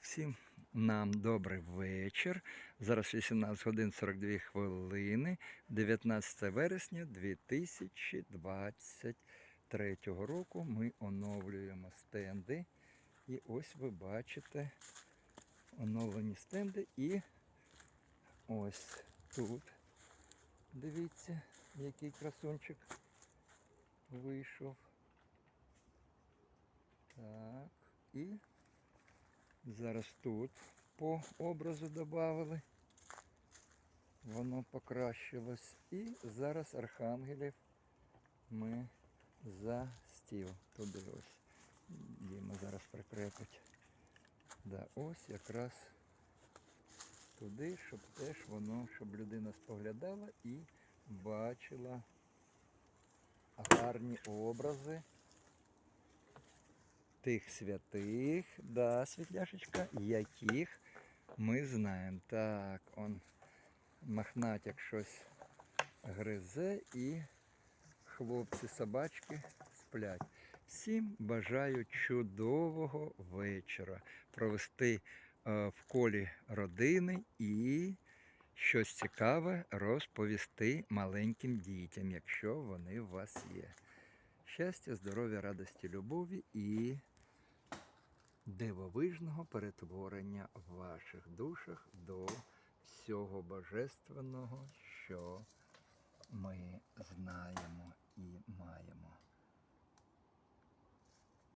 Всім нам добрий вечір. Зараз 18 годин 42 хвилини, 19 вересня 2023 року. Ми оновлюємо стенди. І ось ви бачите оновлені стенди. І ось тут. Дивіться, який красунчик вийшов. Так, і Зараз тут по образу додали. Воно покращилось. І зараз архангелів ми за стіл. Туди ось. Діма зараз прикрепить. Да, ось якраз туди, щоб теж воно, щоб людина споглядала і бачила гарні образи тих святих, да, світляшечка, яких ми знаємо. Так, он махнатяк щось гризе і хлопці, собачки сплять. Всім бажаю чудового вечора. Провести е, в колі родини і щось цікаве розповісти маленьким дітям, якщо вони у вас є. Щастя, здоров'я, радості, любові і дивовижного перетворення в ваших душах до всього божественного, що ми знаємо і маємо.